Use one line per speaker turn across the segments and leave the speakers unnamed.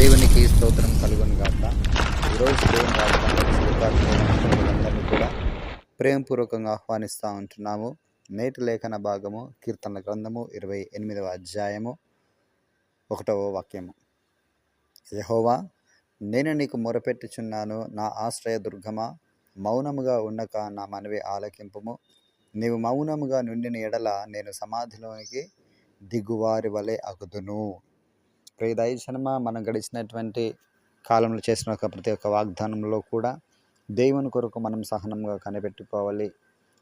దేవునికి స్తోత్రం కలుగును గాక. ఈరోజు దేవుని వాగ్దానాన్ని కూడా ప్రేమపూర్వకంగా ఆహ్వానిస్తూ ఉంటున్నాము. నేటి లేఖన భాగము కీర్తన గ్రంథము ఇరవై ఎనిమిదవ అధ్యాయము ఒకటవ వాక్యము. యహోవా నేను నీకు మొరపెట్టుచున్నాను నా ఆశ్రయ దుర్గమా? మౌనముగా ఉండక నా మనవి ఆలకింపుము. నీవు మౌనముగా నుండిన ఎడల నేను సమాధిలోనికి దిగువారి వలె అగుదును. ప్రియ దైవజనమ మనం గడిచినటువంటి కాలంలో చేసిన ఒక ప్రతి ఒక్క వాగ్దానంలో కూడా దేవుని కొరకు మనం సహనంగా కనిపెట్టుకోవాలి.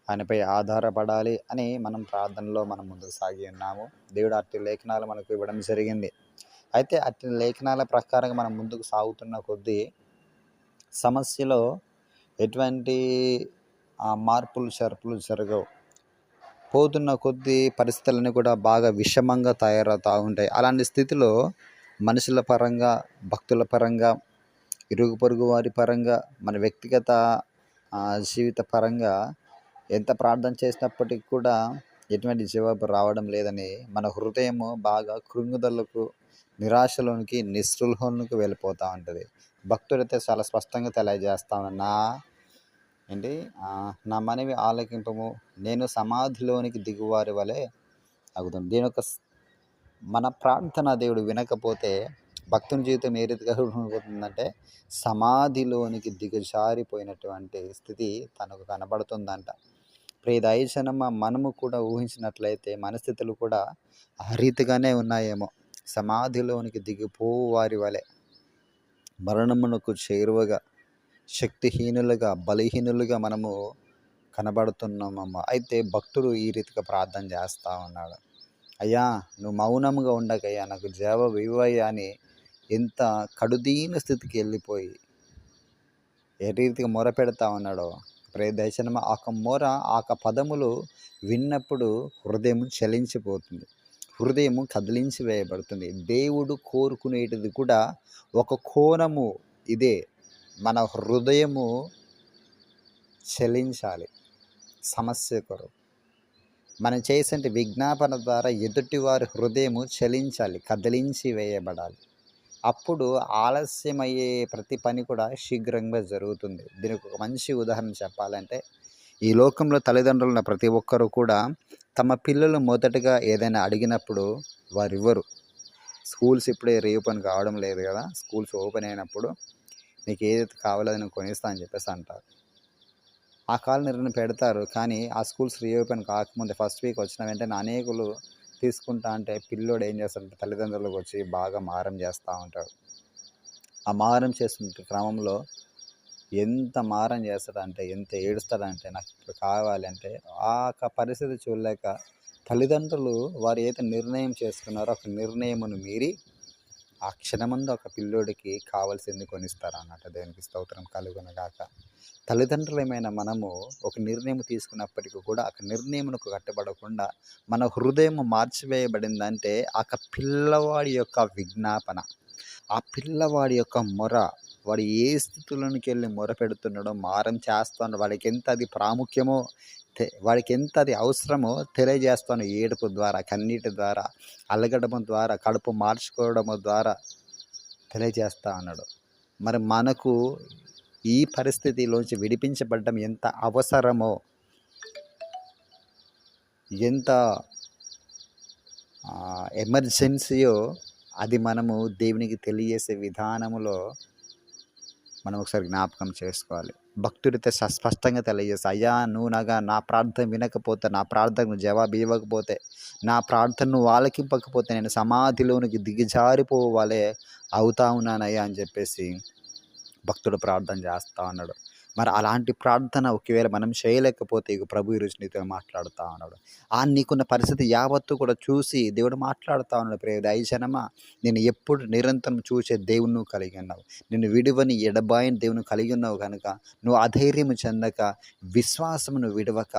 ఆయనపై ఆధారపడాలి అని మనం ప్రార్థనలో మనం ముందుకు సాగి ఉన్నాము. దేవుడు అట్టి లేఖనాలు మనకు ఇవ్వడం జరిగింది. అయితే అట్టి లేఖనాల ప్రకారంగా మనం ముందుకు సాగుతున్న కొద్దీ సమస్యలో ఎటువంటి ఆ, మార్పులు షర్పులు జరగవు. పోతున్న కొద్దీ పరిస్థితులన్నీ కూడా బాగా విషమంగా తయారవుతూ ఉంటాయి. అలాంటి స్థితిలో మనుషుల పరంగా భక్తుల పరంగా ఇరుగు పొరుగు వారి పరంగా మన వ్యక్తిగత జీవిత పరంగా ఎంత ప్రార్థన చేసినప్పటికీ కూడా ఎటువంటి జవాబు రావడం లేదని మన హృదయము బాగా కృంగుదలకు నిరాశలోనికి నిస్పృహలోనికి వెళ్ళిపోతూ ఉంటుంది. భక్తుడైతే చాలా స్పష్టంగా తెలియజేస్తా నా ఏంటి? నా మనవి ఆలకింపము. నేను సమాధిలోనికి దిగువారి వలె అగుతుంది దీని యొక్క మన ప్రార్థన దేవుడు వినకపోతే భక్తుని జీవితం ఏ రీతిగా సమాధిలోనికి దిగజారిపోయినటువంటి స్థితి తనకు కనబడుతుందంట. ప్రియ దయచనమ్మ మనము కూడా ఊహించినట్లయితే మన స్థితులు కూడా ఆ రీతిగానే ఉన్నాయేమో. సమాధిలోనికి దిగిపోవు వారి వలె మరణమునకు చేరువగా శక్తిహీనులుగా బలహీనులుగా మనము కనబడుతున్నామమ్మ. అయితే భక్తుడు ఈ రీతిగా ప్రార్థన చేస్తూ ఉన్నాడు. అయ్యా నువ్వు మౌనంగా ఉండకయ్యా. నాకు జవాబు ఇవ్వయ్యా అని ఎంత కడుదీన స్థితికి వెళ్ళిపోయి ఏ రీతిగా మొర పెడతా ఉన్నాడో. ప్రే దర్శనమ మొర ఆక పదములు విన్నప్పుడు హృదయం చలించిపోతుంది. హృదయము కదిలించి వేయబడుతుంది. దేవుడు కోరుకునేటిది కూడా ఒక కోణము ఇదే. మన హృదయము చలించాలి. సమస్య కొరకు. మనం చేసే విజ్ఞాపన ద్వారా ఎదుటివారి హృదయము చలించాలి కదిలించి వేయబడాలి. అప్పుడు ఆలస్యమయ్యే ప్రతి పని కూడా శీఘ్రంగా జరుగుతుంది. దీనికి ఒక మంచి ఉదాహరణ చెప్పాలంటే ఈ లోకంలో తల్లిదండ్రులు ఉన్న ప్రతి ఒక్కరూ కూడా తమ పిల్లలు మొదటగా ఏదైనా అడిగినప్పుడు వారివ్వరు. స్కూల్స్ ఇప్పుడే రీఓపెన్ కావడం లేదు కదా. స్కూల్స్ ఓపెన్ అయినప్పుడు నీకు ఏదైతే కావాలో అది నేను కొనిస్తా అని చెప్పేసి అంటారు. ఆ కాల నిర్ణయం పెడతారు. కానీ ఆ స్కూల్స్ రీఓపెన్ కాకముందే ఫస్ట్ వీక్ వచ్చిన వెంటనే అనేకులు తీసుకుంటా అంటే పిల్లోడు ఏం చేస్తాడంటే తల్లిదండ్రులకు వచ్చి బాగా మారం చేస్తూ ఉంటాడు. ఆ మారం చేస్తున్న క్రమంలో ఎంత మారం చేస్తాడంటే ఎంత ఏడుస్తాడంటే నాకు ఇప్పుడు కావాలి అంటే ఆ యొక్క పరిస్థితి చూడలేక తల్లిదండ్రులు వారు ఏదైతే నిర్ణయం చేసుకున్నారో ఒక నిర్ణయమును మీరి ఆ క్షణమందు ఒక పిల్లోడికి కావాల్సింది కొనిస్తారు అన్నమాట దేవునికి స్తోత్రం కలుగునగాక. తల్లిదండ్రులమైన మనము ఒక నిర్ణయం తీసుకున్నప్పటికీ కూడా ఆ నిర్ణయమునకు కట్టబడకుండా మన హృదయం మార్చివేయబడిందంటే ఆ పిల్లవాడి యొక్క విజ్ఞాపన. ఆ పిల్లవాడి యొక్క మొర వాడు ఏ స్థితిలోనికి వెళ్ళి మొర పెడుతున్నాడో మారం చేస్తున్నాడో వాడికి ఎంత అది ప్రాముఖ్యమో వాడికి ఎంత అది అవసరమో తెలియజేస్తాను ఏడుపు ద్వారా కన్నీటి ద్వారా అలగడము ద్వారా కడుపు మార్చుకోవడము ద్వారా తెలియజేస్తా అన్నాడు. మరి మనకు ఈ పరిస్థితిలోంచి విడిపించబడడం ఎంత అవసరమో ఎంత ఎమర్జెన్సీయో అది మనము దేవునికి తెలియజేసే విధానములో మనం ఒకసారి జ్ఞాపకం చేసుకోవాలి. భక్తుడితో స్పష్టంగా తెలియజేస్తా. అయ్యా నువ్వు నాగా నా ప్రార్థన వినకపోతే నా ప్రార్థనకు జవాబు ఇవ్వకపోతే నా ప్రార్థనను ఆలకింపకపోతే నేను సమాధిలోనికి దిగజారిపోవాలే అవుతా ఉన్నానయ్యా అని చెప్పేసి భక్తుడు ప్రార్థన చేస్తా ఉన్నాడు మరి అలాంటి ప్రార్థన ఒకవేళ మనం చేయలేకపోతే ఇక ప్రభు ఈరోజు నీతో మాట్లాడుతూ ఉన్నాడు. ఆ నీకున్న పరిస్థితి యావత్తు కూడా చూసి దేవుడు మాట్లాడుతూ ఉన్నాడు ప్రేమ దయజనమా నేను ఎప్పుడు నిరంతరం చూసే దేవుణ్ణి కలిగి ఉన్నావు. నేను విడివని ఎడబాయిని దేవుని కలిగి ఉన్నావు కనుక నువ్వు అధైర్యము చెందక విశ్వాసమును విడవక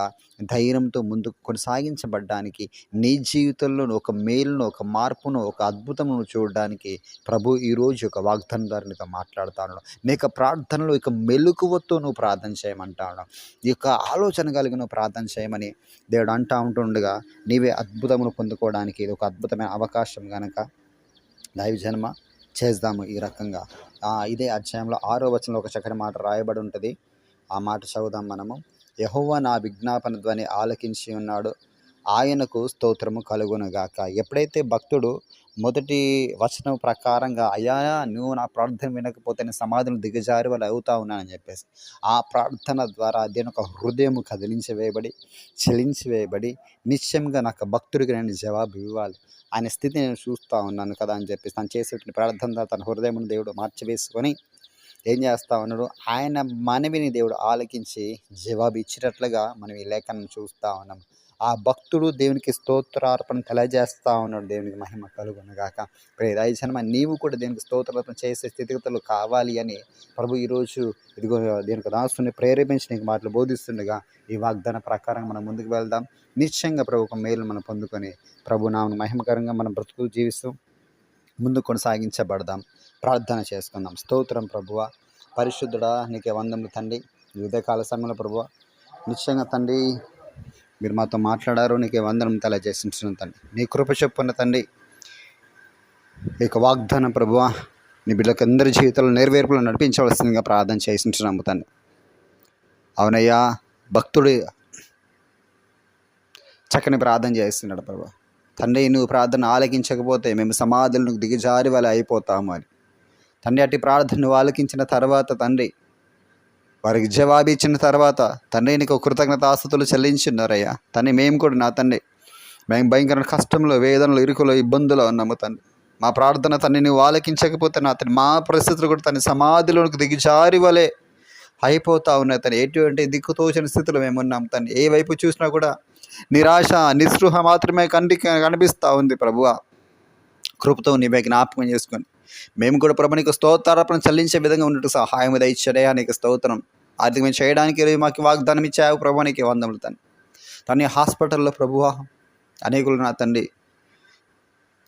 ధైర్యంతో ముందుకు కొనసాగించబడ్డానికి నీ జీవితంలో ఒక మేలును ఒక మార్పును ఒక అద్భుతమును చూడడానికి ప్రభు ఈరోజు ఒక వాగ్దానం ద్వారా నీతో మాట్లాడుతా ఉన్నాడు. నీ యొక్క ప్రార్థనలో ఇక మెలుకువతో నువ్వు ప్రార్థన చేయమంటాడు. ఈ యొక్క ఆలోచన కలిగి నువ్వు ప్రార్థన చేయమని దేవుడు అంటా ఉంటుండగా నీవే అద్భుతమును పొందుకోవడానికి ఇది ఒక అద్భుతమైన అవకాశం కనుక దైవ జన్మ చేద్దాము ఈ రకంగా. ఇదే అధ్యాయంలో ఆరో వచనంలో ఒక చక్కని మాట రాయబడి ఉంటుంది. ఆ మాట చదువుదాం మనము. యహోవ నా విజ్ఞాపన ధ్వని ఆలకించి ఉన్నాడు. ఆయనకు స్తోత్రము కలుగునుగాక ఎప్పుడైతే భక్తుడు మొదటి వచనం ప్రకారంగా అయ్యా నువ్వు నా ప్రార్థన వినకపోతే నేను సమాధులు దిగజారి వాళ్ళు అవుతా ఉన్నానని చెప్పేసి. ఆ ప్రార్థన ద్వారా దేని ఒక హృదయం కదిలించి వేయబడి చెలించి వేయబడి నిశ్చయంగా నాకు భక్తుడికి నేను జవాబు ఇవ్వాలి. ఆయన స్థితి నేను చూస్తూ ఉన్నాను కదా అని చెప్పేసి తను చేసేటువంటి ప్రార్థన ద్వారా తన హృదయం దేవుడు మార్చివేసుకొని ఏం చేస్తా ఉన్నాడు? ఆయన మనవిని దేవుడు ఆలకించి జవాబు ఇచ్చినట్లుగా మనం ఈ లేఖనం చూస్తూ ఉన్నాం. ఆ భక్తుడు దేవునికి స్తోత్రార్పణ తెలియజేస్తా ఉన్నాడు. దేవునికి మహిమ కలుగునగాక. ప్రే దయచనమ నీవు కూడా దేవునికి స్తోత్రార్పణ చేసే స్థితిగతులు కావాలి అని ప్రభు ఈరోజు ఇదిగో దీనికి దాస్తుని ప్రేరేపించి నీకు మాటలు బోధిస్తుండగా ఈ వాగ్దాన ప్రకారం మనం ముందుకు వెళ్దాం. నిశ్చయంగా ప్రభు ఒక మేలు మనం పొందుకొని ప్రభు నామను మహిమకరంగా మనం బ్రతుకు జీవిస్తూ ముందు కొనసాగించబడదాం. ప్రార్థన చేసుకుందాం. స్తోత్రం ప్రభువ. పరిశుద్ధుడా నీకే వందములు తండ్రి. వివిధ కాల సమయంలో ప్రభువ నిశ్చయంగా తండ్రి మీరు మాతో మాట్లాడారు నీకే వందనం తెలియజేసిన తండ్రి. నీ కృప చెప్పున్న తండ్రి ఈ యొక్క వాగ్దానం ప్రభువ నీ బిడ్డలకు అందరి జీవితంలో నెరవేర్పులు నడిపించవలసిందిగా ప్రార్థన చేసించున్నాము తండ్రి. అవునయ్యా భక్తుడు చక్కని ప్రార్థన చేస్తున్నాడు ప్రభు. తండ్రి నువ్వు ప్రార్థన ఆలకించకపోతే మేము సమాధులను దిగజారి వాళ్ళు అయిపోతాము అని. తండ్రి అట్టి ప్రార్థన ఆలకించిన తర్వాత తండ్రి వారికి జవాబు ఇచ్చిన తర్వాత తండ్రి నీకు కృతజ్ఞత ఆస్తులు చెల్లించినారయ్యా తండ్రి మేము కూడా నా తండ్రి. మేము భయంకర కష్టంలో వేదనలో ఇరుకులో ఇబ్బందులు ఉన్నాము తండ్రి. మా ప్రార్థన తన్ని నువ్వు ఆలకించకపోతే నా తండ్రి మా పరిస్థితులు కూడా తన సమాధిలోనికి దిగిజారి వలె అయిపోతూ ఉన్నాయి తను ఎటువంటి దిక్కుతోచిన స్థితిలో మేము ఉన్నాం తను ఏ వైపు చూసినా కూడా నిరాశ నిస్పృహ మాత్రమే కంటికి కనిపిస్తూ ఉంది ప్రభువ. కృపతో నీవే జ్ఞాపకం చేసుకొని మేము కూడా ప్రభునికి స్తోత్రార్పణ చెల్లించే విధంగా ఉన్నట్టు సహాయం దయచడయా నీకు స్తోత్రం. ఆర్థిక మేము చేయడానికి మాకు వాగ్దానం ఇచ్చావు ప్రభు నీకు వందములు తండ్రి తన హాస్పిటల్లో ప్రభువా అనేకులు నా తండ్రి.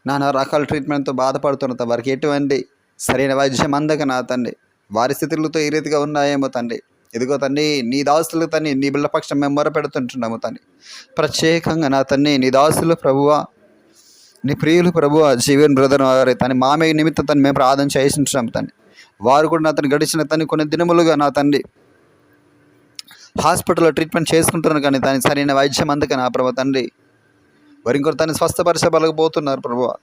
నానా రకాల ట్రీట్మెంట్తో బాధపడుతున్న వారికి ఎటువంటి సరైన వైద్యం అందక నా తండ్రి. వారి స్థితులతో ఈ రీతిగా ఉన్నాయేమో తండ్రి. ఇదిగో తండ్రి నీ దాసులు తండ్రి నీ బిళ్ళ పక్షం మేము మొరపెడుతుంటున్నాము తండ్రి. ప్రత్యేకంగా నా తండ్రి నీ దాసులు ప్రభువా నీ ప్రియులు ప్రభువా జీవన్ బ్రదర్ వారి తన మామయ్య నిమిత్తం తను మేము ప్రార్థన చేసింటున్నాం తండ్రి. వారు కూడా నా తను గడిచిన తను కొన్ని దినములుగా నా తండ్రి హాస్పిటల్లో ట్రీట్మెంట్ చేసుకుంటున్నారు కానీ దానికి సరైన వైద్యం అందక నా ప్రభు తండ్రి. వారి ఇంకొకరు తను స్వస్థపరచబలకపోతున్నారు ప్రభు.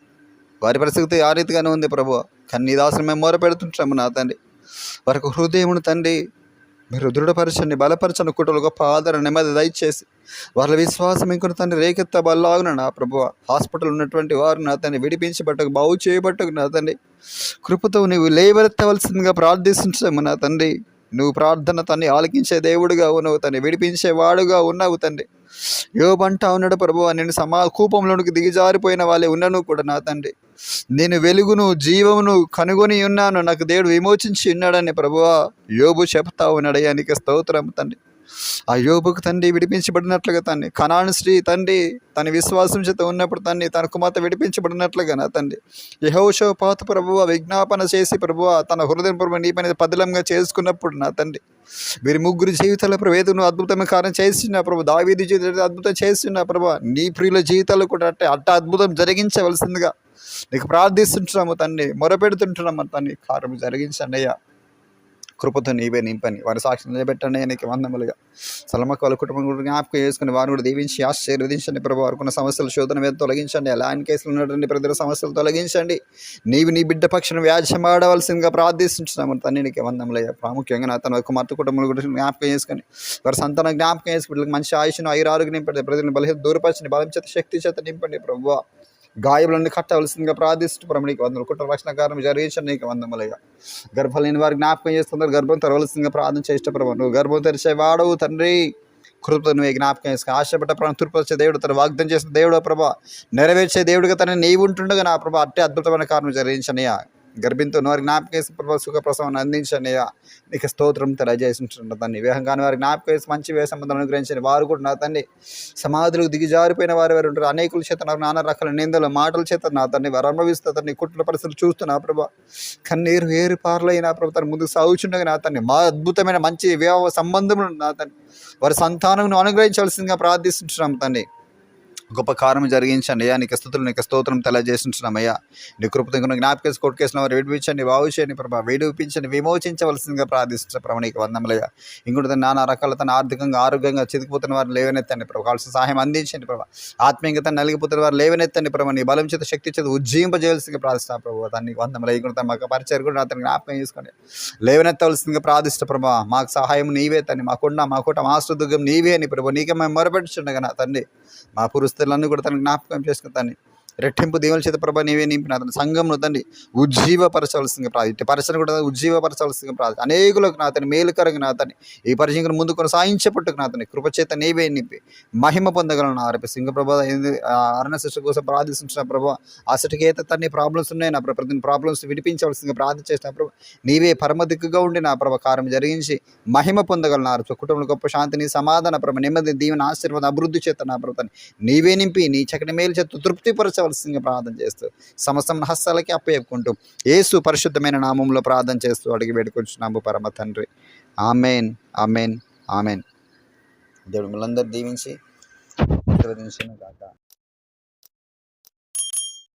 వారి పరిస్థితి ఆ రీతిగానే ఉంది ప్రభు. కానీ నీ దాసులు మేము మొర పెడుతుంటాము నా తండ్రి. వారికి హృదయమును తండ్రి మీరు దృఢపరచండి బలపరచని కుటుంబ గొప్ప ఆదరణ నెమ్మది దయచేసి. వాళ్ళ విశ్వాసం ఇంకొన తండ్రి రేకెత్త బల్లాగున నా ప్రభు హాస్పిటల్ ఉన్నటువంటి వారు నా తండ్రి విడిపించబట్టకు బాగు చేయబట్టకు నా తండ్రి. కృపతో నీవు లేవరెత్తవలసిందిగా ప్రార్థిస్తున్నాము నా తండ్రి. నువ్వు ప్రార్థన తన్ని ఆలకించే దేవుడుగా ఉన్నావు తండ్రి విడిపించే వాడుగా ఉన్నావు తండ్రి యోబంటా ఉన్నాడు ప్రభు నేను సమా కూపంలోనికి దిగజారిపోయిన వాళ్ళే ఉన్నను కూడా నా తండ్రి. నేను వెలుగును జీవమును కనుగొని ఉన్నాను. నాకు దేవుడు విమోచించి ఉన్నాడని ప్రభువా యోబు చెప్తా ఉన్నాడయ్యా నీకు స్తోత్రం తండ్రి అయోబుకు తండ్రి విడిపించబడినట్లుగా తండ్రి కనాను శ్రీ తండ్రి తన విశ్వాసం చేత ఉన్నప్పుడు తండ్రి తన కుమార్తె విడిపించబడినట్లుగా నా తండ్రి? యహోషో పాత ప్రభువ విజ్ఞాపన చేసి ప్రభువ తన హృదయం ప్రభు నీ పని పదిలంగా చేసుకున్నప్పుడు నా తండ్రి? వీరి ముగ్గురు జీవితాల ప్రవేదను అద్భుతమైన కార్యం చేస్తున్నా ప్రభు దావీది జీవితం అద్భుతం చేస్తున్నా ప్రభు నీ ప్రియుల జీవితాలు కూడా అట్టే అట్ట అద్భుతం జరిగించవలసిందిగా నీకు ప్రార్థిస్తుంటున్నాము తండ్రి మొరపెడుతుంటున్నాము తండ్రి కార్యం జరిగించండి అయ్యా. కృపతో నీవే నింపని. వారి సాక్షి నిలబెట్టండి నీకు వందములుగా. సలమకు వాళ్ళ కుటుంబం కూడా జ్ఞాపకం చేసుకుని వారిని కూడా దీవించి ఆశీర్వదించండి ప్రభు. వారికి సమస్యలు శోధన మీద తొలగించండి. అలాంటి కేసులు ఉన్నటువంటి ప్రజల సమస్యలు తొలగించండి. నీవు నీ బిడ్డ పక్షం వ్యాజ్యం ఆడవలసిందిగా ప్రార్థిస్తున్నాము. తండ్రి నీకు వందములయ్యా ప్రాముఖ్యంగా నా తన కుమార్తె కుటుంబంలో కూడా జ్ఞాపకం చేసుకొని వారి సంతానం జ్ఞాపకం చేసుకుని మంచి ఆయుషను ఐరారోగ్యం నింపండి. ప్రజలను బలహీన దూరపరచండి. బలం చేత శక్తి చేత నింపండి ప్రభు. గాయములన్నీ కట్టవలసిందిగా ప్రార్థిస్తూ ప్రభు నీకు వందలు కుటుంబ రక్షణ కారణం జరిగించిన నీకు వందములయ్యా గర్భం లేని వారు జ్ఞాపకం చేస్తున్నారు. గర్భం తెరవలసిందిగా ప్రార్థన చేసిన ప్రభు. నువ్వు గర్భం తెరిచేవాడు తండ్రి. కృపతో నువ్వే జ్ఞాపకం చేసుకుని ఆశపడ్డ ప్రాణం తూర్పు దేవుడు తను వాగ్దం చేసిన దేవుడు ప్రభా. నెరవేర్చే దేవుడిగా తన నీవు ఉంటుండగా నా ప్రభా అట్టే అద్భుతమైన కారణం జరిగించనయ్యా గర్భింతో వారి జ్ఞాపకేసి ప్రభా సుఖ ప్రసవాన్ని అందించనయ్యా నీకు స్తోత్రం తెలియజేసింటున్న తండ్రి. వివాహం కాని వారి జ్ఞాపకేసి మంచి వ్యయ సంబంధం అనుగ్రహించండి. వారు కూడా నా తండ్రి సమాధులకు దిగిజారిపోయిన వారు వారు ఉంటారు. అనేకుల చేత నాకు నానా రకాల నిందలు మాటల చేత నా తండ్రి వారు అనుభవిస్తా తండ్రి కుట్ల పరిస్థితులు చూస్తున్నా ప్రభా. కన్నీరు ఏరు పార్లైన ప్రభు తను ముందుకు సాగుచుండగా నా తండ్రి. మా అద్భుతమైన మంచి వివాహ సంబంధములు నా తండ్రి. వారి సంతానం అనుగ్రహించవలసిందిగా ప్రార్థిస్తుంటున్నాం తండ్రి. గొప్ప కార్యం జరిగించండి. అయ్యా నీకు స్థుతులు నీకు స్తోత్రం తెలియజేస్తున్నామయ్యా నీ కృపతో జ్ఞాపకేసి కొట్టుకేసిన వారు విడిపించండి బాగు చేయండి ప్రభా. విడిపించండి విమోచించవలసిందిగా ప్రార్థిస్తున్న ప్రభు నీకు వందములయ్యా. ఇంకోటి నానా రకాల తన ఆర్థికంగా ఆరోగ్యంగా చితికిపోతున్న వారు లేవనెత్తండి ప్రభు. కావాల్సిన సహాయం అందించండి ప్రభా. ఆత్మీయంగా నలిగిపోతున్న వారు లేవనెత్తండి ప్రభు. నీ బలం చేత శక్తి చేత ఉజ్జీంపజేయవలసిందిగా ప్రార్థిస్తున్నా ప్రభు. దాన్ని వందములు ఇంకోటి మాకు పరిచయం కూడా అతను జ్ఞాపకం చేసుకోండి. లేవనెత్తవలసిందిగా ప్రార్థిస్తా ప్రభా. మాకు సహాయం నీవే తండ్రి మాకున్న మాకుట మాస్టర్ దుర్గం నీవే అని ప్రభు. నీకే మేము మొరపెట్టుచుండగా నా తండ్రి. మా పరిస్థితులన్నీ కూడా తనకు జ్ఞాపకం చేసుకుని రెట్టింపు దేవుల చేత ప్రభా నీవే నింపిన అతను సంఘంను తండ్రి ఉజ్జీవపరచవలసిందిగా ప్రార్థి ఇట్టి పరిచయం కూడా ఉజ్జీవపరచవలసిందిగా ప్రార్థి అనేకులకు నా అతని మేలుకరంగా నా అతని ఈ పరిచయం ముందు కొనసాగించేపట్టుకు నా అతని కృపచేత నీవే నింపి. మహిమ పొందగలను ఆరపి. సింగ ప్రభా అరణ శిష్ట కోసం ప్రార్థిస్తున్న ప్రభా. అసటికేత తన్ని ప్రాబ్లమ్స్ ఉన్నాయి? నా ప్రభా ప్రతి ప్రాబ్లమ్స్ విడిపించవలసిందిగా ప్రార్థన చేసిన ప్రభు. నీవే పరమ దిక్కుగా ఉండి నా ప్రభా కార్యం జరిగించి మహిమ పొందగలను ఆరచు కుటుంబంలో గొప్ప శాంతిని సమాధాన ప్రభ నెమ్మది దీవెన ఆశీర్వాద అభివృద్ధి చేత నా ప్రభుత్వాన్ని నీవే నింపి నీ చక్కని మేలు చేత తృప్తిపరచవలసిందిగా ప్రార్థన చేస్తూ సమస్తం హస్తాలకి అప్పచెప్పుకుంటూ ఏసు పరిశుద్ధమైన నామంలో ప్రార్థన చేస్తూ అడిగి వేడుకొచ్చున్నాము పరమ తండ్రి. Amen amen amen. దేవుడు మిమ్మల్ందరూ దీవించి ఆశీర్వదించిన కాక